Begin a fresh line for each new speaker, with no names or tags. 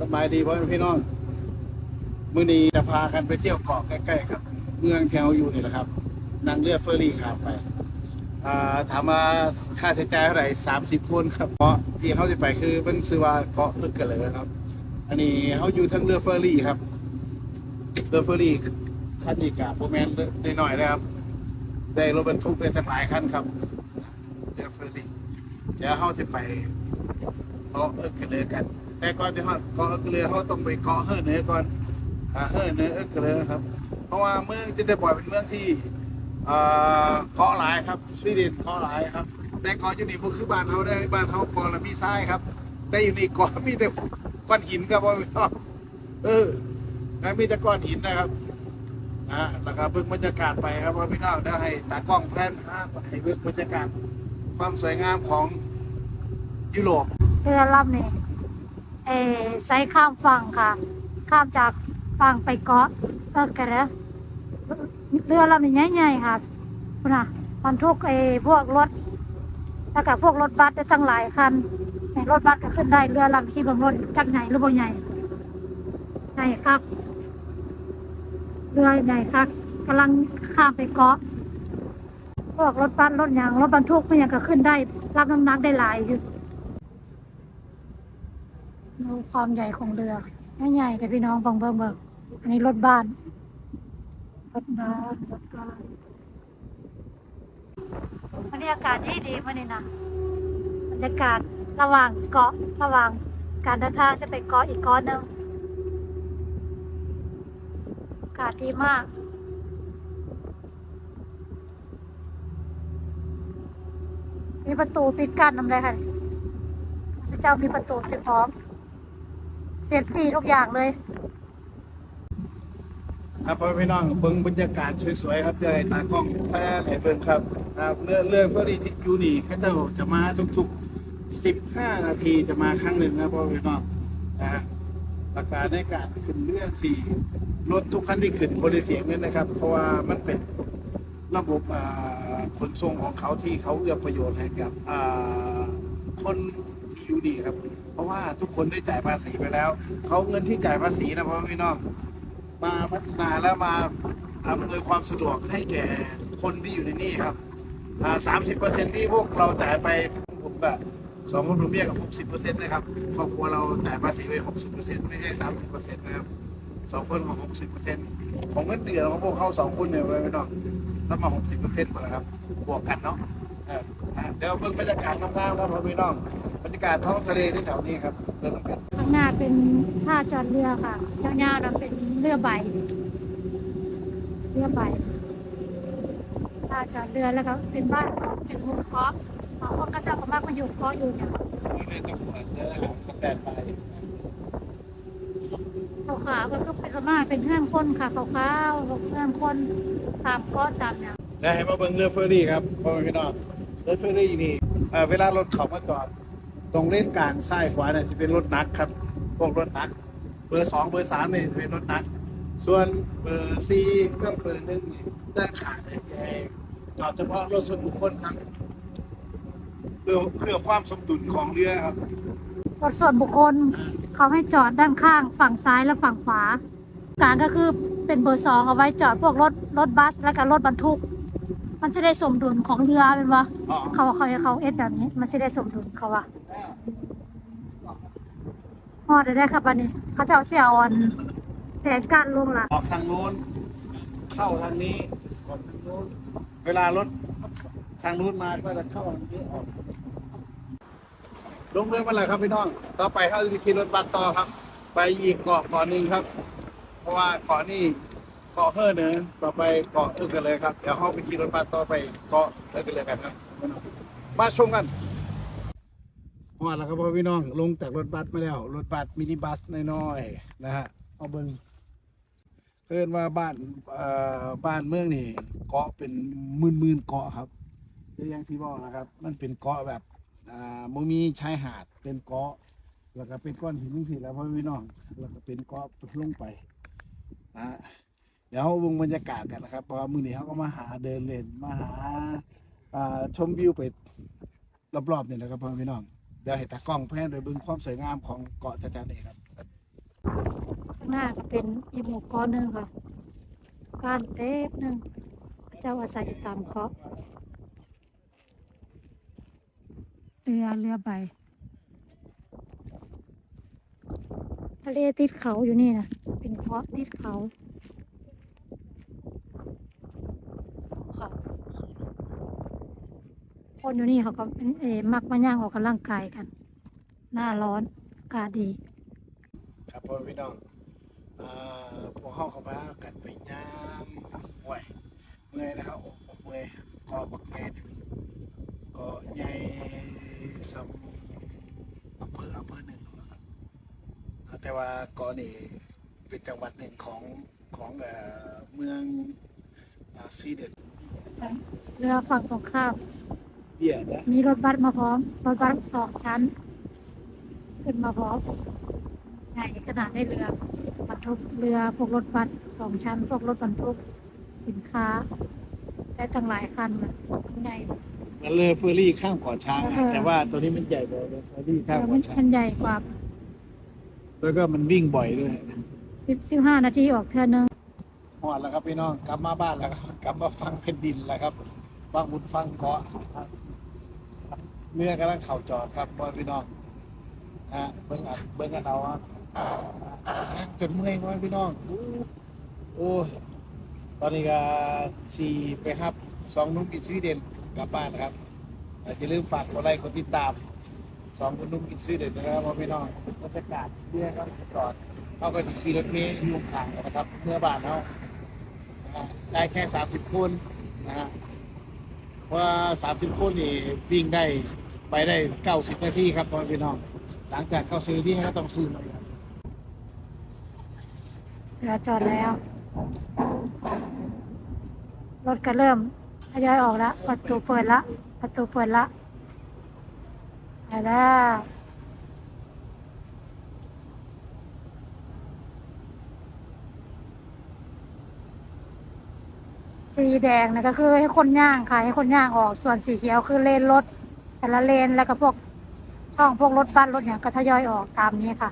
สบายดีพ่อแม่พี่น้องมื้อนี้จะพากันไปเที่ยวเกาะใกล้ๆครับ เมืองแถวอยู่นี่แหละครับนั่งเรือเฟอร์รี่ข้ามไปถามว่าค่าใช้จ่ายเท่าไหร่สามสิบคนครับเกาะที่เขาจะไปคือเป็นชื่อว่าเกาะอึกกระเลยครับ อันนี้เขาอยู่ทั้งเรือเฟอร์รี่ครับ เรือเฟอร์รี่คันนี้กับโบแมนได้หน่อยนะครับ ได้รถบรรทุกได้ตั้งหลายคันครับเรือเฟอร์รี่เดี๋ยวเขาจะไปเกาะอึกกระเลยกัน แต่ก่อนที่เขาเกาะอึกกระเลยเขาต้องไปเกาะเฮิร์เนื้อก่อนอ่าเฮิร์เนื้ออึกกระเลยครับ เพราะว่าเมืองจินเตบอยเป็นเมืองที่เอ่อเกาะหลายครับสวีเดนเกาะหลายครับ แต่เกาะอยู่นี่พวกคือบ้านเขาได้บ้านเขาเกาะละมีทรายครับ แต่อยู่นี่เกาะมีแต่ก้อนหินครับพ่อพี่น้องเออแล้วมีแต่ก้อนหินนะครับอ่าแล้วก็เบิ่งบรรยากาศไปครับพ่อพี่น้องได้ให้ตากล้องแพร่นฮะให้เบิ่งบรรยากาศความสวยงามของยุโรป
เรือลำนี่ เออใช้ข้ามฝั่งค่ะ ข้ามจากฝั่งไปเกาะเออกระเรอเรือลำนี่ใหญ่ๆค่ะนะบรรทุกเออพวกรถแล้วก็พวกรถบัสได้ตั้งหลายคันในรถบัสก็ขึ้นได้เรือลำที่บางรถจักใหญ่หรือบ่ใหญ่ใหญ่ครับเรือใหญ่ครับกำลังข้ามไปเกาะพวกรถบัสรถยางรถบรรทุกมันยังก็ขึ้นได้ รับน้ำหนักได้หลายอยู่ ดูความใหญ่ของเรือไม่ใหญ่แต่พี่น้องบังเบิ่งเบิ่งอันนี้รถบ้าน รถบ้านรถบ้านบรรยากาศดีดีๆมื่อนี้นะบรรยากาศระหว่างเกาะระหว่างการเดินทางจะไปเกาะอีกเกาะหนึ่งอากาศดีมากมีประตูปิดกั้นนำเลยค่ะพระเจ้ามีประตูปิดพร้อม เซฟตี้ทุกอย่างเลย
ครับพ่อพี่น้องเบิ่งบรรยากาศสวยๆครับเดี๋ยวให้ตากล้องแพร่ให้เบิ่งครับครับเรือเรือเฟอร์รี่ที่อยู่นี่เขาเจ้าจะมาทุกๆ 15 นาทีจะมาครั้งหนึ่งนะพ่อพี่น้องนะฮะราคาในการขึ้นเรือสี่รถทุกคันที่ขึ้นบริเสียเงินนะครับ เพราะว่ามันเป็นระบบอ่าขนส่งของเขาที่เขาเอื้อประโยชน์ให้กับอ่าคน ยู่ดีครับ เพราะว่าทุกคนได้จ่ายภาษีไปแล้ว เขาเงินที่จ่ายภาษีนะพ่อพี่น้องมาพัฒนาแล้วมาอำนวยความสะดวกให้แก่คนที่อยู่ในนี่ครับสามสิบเปอร์เซ็นที่พวกเราจ่ายไปผมก็สองคนรวมเบี้ยกับหกสิบเปอร์เซ็นต์นะครับ ครอบครัวเราจ่ายภาษีไปหกสิบเปอร์เซ็นต์ไม่ใช่สามสิบเปอร์เซ็นต์นะครับสองคนของหกสิบเปอร์เซ็นต์ของเงินเดือนของพวกเขาสองคนเนี่ยไปไม่ต้องสักมาหกสิบเปอร์เซ็นต์หมดแล้วครับ บวกกันเนาะเดี๋ยวเบิ่งบรรยากาศน้ำทางครับพ่อพี่น้อง บรรยากาศท้องทะเลที่แถวนี้ครับเริ่มกัน
ข้างหน้าเป็นท่าจอดเรือค่ะยาวๆนะเป็นเรือใบ เรือใบท่าจอดเรือแล้วก็เป็นบ้านเป็นหมู่เกาะบางคนก็จะก็มากมาอยู่เกาะอยู่เนี่ย
นี่เลยตำรวจเยอะนะครับสแตนบาย
ขาวๆก็คือเป็นสวนมากเป็นเพื่อนคนค่ะขาวๆเพื่อนคนตามเกาะตามเนี่ย
ได้ให้มาเบิ่งเรือเฟอร์รี่ครับพ่อแม่พี่น้องเรือเฟอร์รี่นี่เอ่อเวลารถเขามาจอด ตรงเลนกลางซ้ายขวาเนี่ยจะเป็นรถหนักครับ พวกรถหนัก เบอร์สองเบอร์สามเนี่ยเป็นรถหนัก ส่วนเบอร์สี่กับเบอร์หนึ่งนี่ด้านข้างเนี่ยจะให้จอดเฉพาะรถส่วนบุคคลครับเพื่อเพื่อความสมดุลของเรือครับ
รถส่วนบุคคลเขาให้จอดด้านข้าง ฝั่งซ้ายและฝั่งขวา กลางก็คือเป็นเบอร์สองเอาไว้จอดพวกรถรถบัสและก็รถบรรทุก มันจะได้สมดุลของเรือเป็นวะ
อ๋อ
เขาเขาเขาเอ็ดแบบนี้ มันจะได้สมดุลเขาว่าฮ อดได้ครับวันนี้ เขาจะเอาเสียอ่อนแทนการลงละ
ออกทางโน้น เข้าทางนี้ออกทางโน้น เวลารถทางนู้นมาก็จะเข้าทางนี้ออกลงเรือมาเลยครับพี่น้อง ต่อไปเขาจะไปขี่รถบัสต่อครับ ไปอีกเกาะเกาะหนึ่งครับ เพราะว่าเกาะนี้เกาะเฮ่อเนอต่อไปเกาะอึกกันเลยครับ เดี๋ยวเขาไปขี่รถบัสต่อไปเกาะอึกกันเลยกันครับ มาชมกัน มาแล้วครับพ่อพี่น้องลงจากรถบัสมาแล้ว รถบัสมินิบัสน้อยๆนะฮะเอาเบิ้งเกินว่าบ้านเอ่อบ้านเมืองนี่เกาะเป็นหมื่นๆเกาะครับก็อย่างที่บอกนะครับ มันเป็นเกาะแบบอ่าบ่มีชายหาดเป็นเกาะ แล้วก็เป็นก้อนหินสิแล้วพ่อพี่น้องแล้วก็เป็นเกาะลงไปนะเดี๋ยววงบรรยากาศกันนะครับเพราะมือนี้เขาก็มาหาเดินเล่นมาหาชมวิวไปรอบๆเนี่ยนะครับพ่อพี่น้อง เดี๋ยวให้ตากล้องแพนโดยเบิ่งความสวยงามของเกาะจาจานเองครับ ข้าง
หน้าก็เป็นอีโมก้อนหนึ่งค่ะบ้านเต๊กหนึ่งเจ้าอาศัยอยู่ตามเกาะเรือเรือใบทะเลติดเขาอยู่นี่นะเป็นเกาะติดเขาค่ะ คนอยู่นี่เขาก็เออมักมาย่างออกกำลังกายกัน หน้าร้อนอากาศดี
ครับพ่อพี่น้องอ่าพวกเขาเข้ามากันไปย่างห่วยเมื่อยนะครับโอ้โหเมื่อยก็บักแม่หนึ่งก็ใหญ่สำอำเภออำเภอหนึ่งนะครับอ่าแต่ว่าเกาะนี่เป็นจังหวัดหนึ่งของของเอ่อเมืองอ่าสวีเดน
เรือฝั่งตรงข้าม
เบียนะ
มีรถบัสมาพร้อม รถบัสสองชั้น ขึ้นมาพร้อมใหญ่ขนาดได้เรือบรรทุกเรือพวกรถบัสสองชั้น พวกรถบรรทุกสินค้า ได้ตั้งหลายคันนะใหญ่
มันเรือเฟอร์รี่ข้ามเกาะช้างอะ
เออ
แต่ว่าตัวนี้มันใหญ่กว่าเรือเฟอร์รี่ข้าม
แต่มั
เกาะ
น
ช้า
มั
ง
นใหญ่กว่า
แล้วก็มันวิ่งบ่อยด้วย
สิบสิบห้านาทีออกเทือนึง
หอดแล้วครับพี่น้องกลับมาบ้านแล้วครับกลับมาฟังแผ่นดินแล้วครับ ฟังบุญฟังเกาะครับ เรือกำลังเข่าจอดครับพ่อพี่น้องฮะเบิ้งอัดเบิ้งกันเอาอะนั่งจนเมื่อยพ่อพี่น้องอู้โอ้ยตอนนี้ก็สี่ไปครับสองนุ่มอินสวีเดนกลับบ้านนะครับแต่อย่าลืมฝากกดไลค์กดติดตามสองหนุ่มอินสวีเดนนะครับพ่อพี่น้องบรรยากาศเรือครับจอดเขาก็จะขี่รถเมล์ยู่ข้างกันนะครับ เมื่อบ้านเขาะได้แค่สามสิบคนนะฮะ ว่าสามสิบคนนี่วิ่งได้ไปได้เก้าสิบนาทีครับพ่อพี่น้อง หลังจากเข้าสิบนาทีก็ต้องซื้อใหม่ครับ
เรือจอดแล้ว รถก็เริ่มทยอยออกแล้ว ประตูเปิดละ ประตูเปิดละไปแล้ว สีแดงนะก็คือให้คนย่างค่ะให้คนย่างออก ส่วนสีเขียวคือเลนรถแต่ละเลนแล้วก็พวกช่องพวกรถบัสรถเนี่ยก็ทยอยออกตามนี้ค่ะ